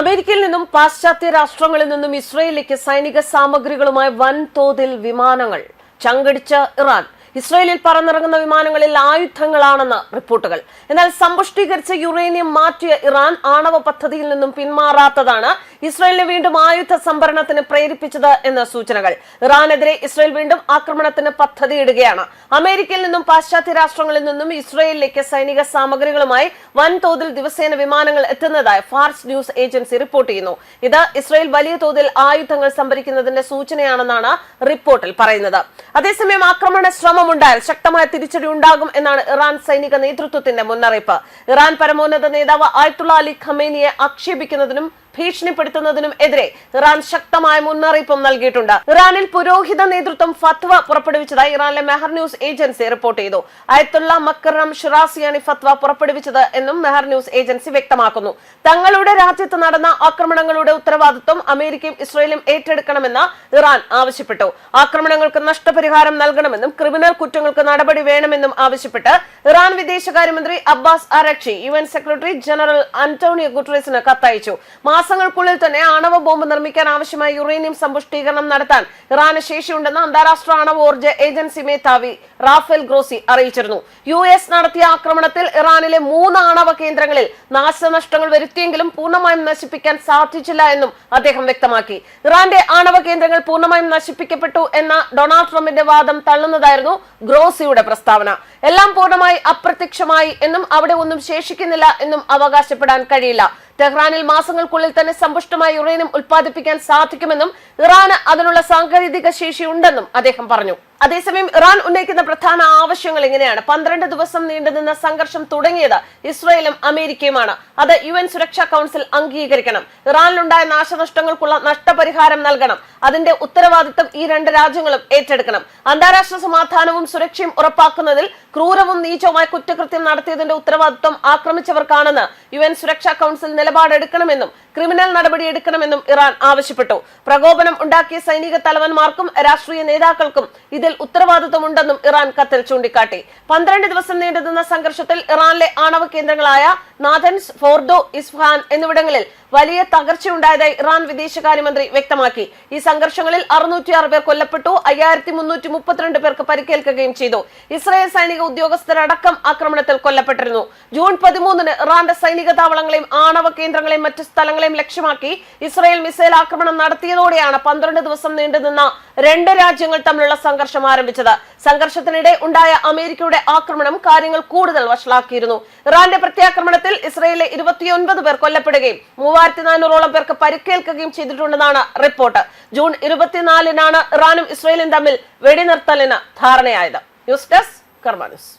അമേരിക്കയിൽ നിന്നും പാശ്ചാത്യ രാഷ്ട്രങ്ങളിൽ നിന്നും ഇസ്രയേലിലേക്ക് സൈനിക സാമഗ്രികളുമായി വൻതോതിൽ വിമാനങ്ങൾ ചങ്കടിച്ച ഇറാൻ. ഇസ്രയേലിൽ പറന്നിറങ്ങുന്ന വിമാനങ്ങളിൽ ആയുധങ്ങളാണെന്ന് റിപ്പോർട്ടുകൾ. എന്നാൽ സമ്പുഷ്ടീകരിച്ച യുറേനിയം മാറ്റിയ ഇറാൻ ആണവ പദ്ധതിയിൽ നിന്നും പിന്മാറാത്തതാണ് ഇസ്രയേലിനെ വീണ്ടും ആയുധ സംഭരണത്തിന് പ്രേരിപ്പിച്ചത് എന്ന സൂചനകൾ. ഇറാനെതിരെ ഇസ്രായേൽ വീണ്ടും ആക്രമണത്തിന് പദ്ധതിയിടുകയാണ്. അമേരിക്കയിൽ നിന്നും പാശ്ചാത്യ രാഷ്ട്രങ്ങളിൽ നിന്നും ഇസ്രയേലിലേക്ക് സൈനിക സാമഗ്രികളുമായി വൻതോതിൽ ദിവസേന വിമാനങ്ങൾ എത്തുന്നതായി ഫാർസ് ന്യൂസ് ഏജൻസി റിപ്പോർട്ട് ചെയ്യുന്നു. ഇത് ഇസ്രായേൽ വലിയ തോതിൽ ആയുധങ്ങൾ സംഭരിക്കുന്നതിന്റെ സൂചനയാണെന്നാണ് റിപ്പോർട്ടിൽ പറയുന്നത്. അതേസമയം ആക്രമണ ശ്രമമുണ്ടായാൽ ശക്തമായ തിരിച്ചടി ഉണ്ടാകും എന്നാണ് ഇറാൻ സൈനിക നേതൃത്വത്തിന്റെ മുന്നറിയിപ്പ്. ഇറാൻ പരമോന്നത നേതാവ് ആയത്തുള്ള അലി ഖമേനിയെ ആക്ഷേപിക്കുന്നതിനും ഭീഷണിപ്പെടുത്തുന്നതിനും എതിരെ ഇറാൻ ശക്തമായ മുന്നറിയിപ്പും നൽകിയിട്ടുണ്ട്. ഇറാനിൽ പുരോഹിത നേതൃത്വം ഫത്വ പുറപ്പെടുവിച്ചതായി ഇറാനിലെ മെഹർ ന്യൂസ് ഏജൻസി റിപ്പോർട്ട് ചെയ്തു. അയത്തുള്ള മക്കറം ഷിറാസിയാണ് ഫത്വ പുറപ്പെടുവിച്ചത് എന്നും മെഹർ ന്യൂസ് ഏജൻസി വ്യക്തമാക്കുന്നു. തങ്ങളുടെ രാജ്യത്ത് നടന്ന ആക്രമണങ്ങളുടെ ഉത്തരവാദിത്വം അമേരിക്കയും ഇസ്രയേലും ഏറ്റെടുക്കണമെന്ന് ഇറാൻ ആവശ്യപ്പെട്ടു. ആക്രമണങ്ങൾക്ക് നഷ്ടപരിഹാരം നൽകണമെന്നും ക്രിമിനൽ കുറ്റങ്ങൾക്ക് നടപടി വേണമെന്നും ആവശ്യപ്പെട്ട് ഇറാൻ വിദേശകാര്യമന്ത്രി Abbas Araghchi U secretary general Antonio ഗുട്ടറേസിന് കത്തയച്ചു. മാസങ്ങൾക്കുള്ളിൽ തന്നെ ആണവ ബോംബ് നിർമ്മിക്കാൻ ആവശ്യമായ യുറേനിയം സമ്പുഷ്ടീകരണം നടത്താൻ ഇറാന് ശേഷിയുണ്ടെന്ന് അന്താരാഷ്ട്ര ആണവ ഊർജ ഏജൻസി മേധാവി റാഫേൽ ഗ്രോസി അറിയിച്ചിരുന്നു. യു എസ് നടത്തിയ ആക്രമണത്തിൽ ഇറാനിലെ മൂന്ന് ആണവ കേന്ദ്രങ്ങളിൽ നാശനഷ്ടങ്ങൾ വരുത്തിയെങ്കിലും പൂർണമായും നശിപ്പിക്കാൻ സാധിച്ചില്ല എന്നും അദ്ദേഹം വ്യക്തമാക്കി. ഇറാന്റെ ആണവ കേന്ദ്രങ്ങൾ പൂർണമായും നശിപ്പിക്കപ്പെട്ടു എന്ന ഡൊണാൾഡ് ട്രംപിന്റെ വാദം തള്ളുന്നതായിരുന്നു ഗ്രോസിയുടെ പ്രസ്താവന. എല്ലാം പൂർണമായി അപ്രത്യക്ഷമായി എന്നും അവിടെ ഒന്നും ശേഷിക്കുന്നില്ല എന്നും അവകാശപ്പെടാൻ കഴിയില്ല. ടെഹ്റാനിൽ മാസങ്ങൾക്കുള്ളിൽ തന്നെ സമ്പുഷ്ടമായ യുറേനിയം ഉൽപ്പാദിപ്പിക്കാൻ സാധിക്കുമെന്നും ഇറാന് അതിനുള്ള സാങ്കേതിക ശേഷിയുണ്ടെന്നും അദ്ദേഹം പറഞ്ഞു. അതേസമയം ഇറാൻ ഉന്നയിക്കുന്ന പ്രധാന ആവശ്യങ്ങൾ ഇങ്ങനെയാണ് പന്ത്രണ്ട് ദിവസം നീണ്ടുനിന്ന സംഘർഷം തുടങ്ങിയത് ഇസ്രയേലും അമേരിക്കയുമാണ്. അത് യു എൻ സുരക്ഷാ കൗൺസിൽ അംഗീകരിക്കണം. ഇറാനിലുണ്ടായ നാശനഷ്ടങ്ങൾക്കുള്ള നഷ്ടപരിഹാരം നൽകണം. അതിന്റെ ഉത്തരവാദിത്തം ഈ രണ്ട് രാജ്യങ്ങളും ഏറ്റെടുക്കണം. അന്താരാഷ്ട്ര സമാധാനവും സുരക്ഷയും ഉറപ്പാക്കുന്നതിൽ ക്രൂരവും നീചവുമായ കുറ്റകൃത്യം നടത്തിയതിന്റെ ഉത്തരവാദിത്വം ആക്രമിച്ചവർക്കാണെന്ന് യു എൻ സുരക്ഷാ കൌൺസിൽ നിലപാടെടുക്കണമെന്നും ക്രിമിനൽ നടപടി എടുക്കണമെന്നും ഇറാൻ ആവശ്യപ്പെട്ടു. പ്രകോപനം ഉണ്ടാക്കിയ സൈനിക തലവന്മാർക്കും രാഷ്ട്രീയ നേതാക്കൾക്കും ഇതിൽ ഉത്തരവാദിത്വമുണ്ടെന്നും ഇറാൻ കത്തിൽ ചൂണ്ടിക്കാട്ടി. പന്ത്രണ്ട് ദിവസം നീണ്ടുനിന്ന സംഘർഷത്തിൽ ഇറാനിലെ ആണവ കേന്ദ്രങ്ങളായ നാഥൻസ് ഫോർദോ ഇസ്ഫാൻ എന്നിവിടങ്ങളിൽ വലിയ തകർച്ചയുണ്ടായതായി ഇറാൻ വിദേശകാര്യമന്ത്രി വ്യക്തമാക്കി. ഈ സംഘർഷങ്ങളിൽ അറുന്നൂറ്റിയാറ് പേർ കൊല്ലപ്പെട്ടു അയ്യായിരത്തി മുന്നൂറ്റി മുപ്പത്തിരണ്ട് പേർക്ക് പരിക്കേൽക്കുകയും ചെയ്തു. ഇസ്രായേൽ സൈനിക ഉദ്യോഗസ്ഥരടക്കം ആക്രമണത്തിൽ കൊല്ലപ്പെട്ടിരുന്നു. ജൂൺ പതിമൂന്നിന് ഇറാന്റെ സൈനിക താവളങ്ങളെയും ആണവ കേന്ദ്രങ്ങളെയും മറ്റു സ്ഥലങ്ങളെയും ലക്ഷ്യമാക്കി ഇസ്രയേൽ മിസൈൽ ആക്രമണം നടത്തിയതോടെയാണ് പന്ത്രണ്ട് ദിവസം നീണ്ടുനിന്ന രണ്ട് രാജ്യങ്ങൾ തമ്മിലുള്ള സംഘർഷം ആരംഭിച്ചത്. സംഘർഷത്തിനിടെ ഉണ്ടായ അമേരിക്കയുടെ ആക്രമണം കാര്യങ്ങൾ കൂടുതൽ വഷളാക്കിയിരുന്നു. ഇറാന്റെ പ്രത്യാക്രമണത്തിൽ ഇസ്രയേലിലെ ഇരുപത്തിയൊൻപത് പേർ കൊല്ലപ്പെടുകയും മൂവായിരത്തി നാനൂറോളം പേർക്ക് പരിക്കേൽക്കുകയും ചെയ്തിട്ടുണ്ടെന്നാണ് റിപ്പോർട്ട്. ജൂൺ ഇരുപത്തിനാലിനാണ് ഇറാനും ഇസ്രയേലും തമ്മിൽ വെടിനിർത്തലിന് ധാരണയായത്. News desk Karma news